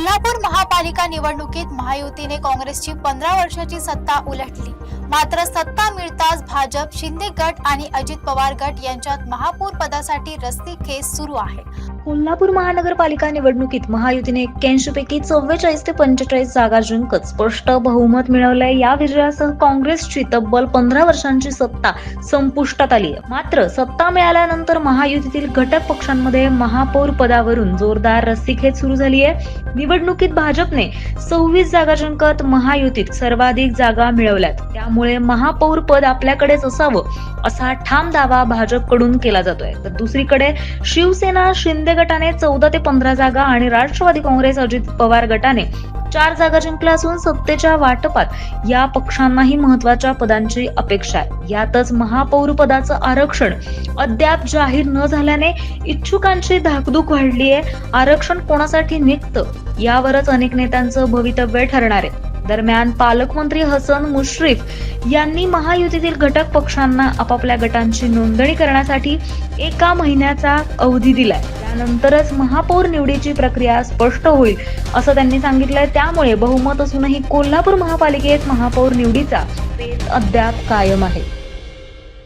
कोल्हापूर महापालिका निवडणुकीत महायुतीने काँग्रेसची पंधरा वर्षाची सत्ता उलटली. मात्र सत्ता मिळताच भाजप शिंदे गट आणि अजित पवार गट यांच्यात महापौर पदासाठी रस्सीखेच सुरू आहे. कोल्हापूर महानगरपालिका निवडणुकीत महायुतीने एक्क्याऐंशी पैकी चव्वेचाळीस ते पंचेचाळीस जागा जिंकत स्पष्ट बहुमत मिळवलंय. या विजयासह काँग्रेसची तब्बल पंधरा वर्षांची सत्ता संपुष्टात आली आहे मात्र सत्ता मिळाल्यानंतर महायुतीतील घटक पक्षांमध्ये महापौर पदावरून जोरदार रस्सीखेच सुरू झाली आहे निवडणुकीत भाजपने सव्वीस जागा जिंकत महायुतीत सर्वाधिक जागा मिळवल्यात. त्यामुळे महापौर पद आपल्याकडेच असावं असा ठाम दावा भाजपकडून केला जातोय. तर दुसरीकडे शिवसेना शिंदे गटाने चौदा ते पंधरा जागा आणि राष्ट्रवादी काँग्रेस अजित पवार गटाने चार जागा जिंकल्या असून सत्तेच्या वाटपात या पक्षांनाही महत्त्वाच्या पदांची अपेक्षा आहे. यातच महापौर पदाचं आरक्षण अद्याप जाहीर न झाल्याने इच्छुकांची धाकधूक वाढली आहे आरक्षण कोणासाठी निघतं यावरच अनेक नेत्यांचं भवितव्य ठरणार आहे. दरम्यान पालकमंत्री हसन मुश्रीफ यांनी महायुतीतील घटक पक्षांना आपापल्या गटांची नोंदणी करण्यासाठी एका महिन्याचा अवधी दिलाय. त्यानंतरच महापौर निवडीची प्रक्रिया स्पष्ट होईल असं त्यांनी सांगितलंय. त्यामुळे बहुमत असूनही कोल्हापूर महापालिकेत महापौर निवडीचा पेच अद्याप कायम आहे.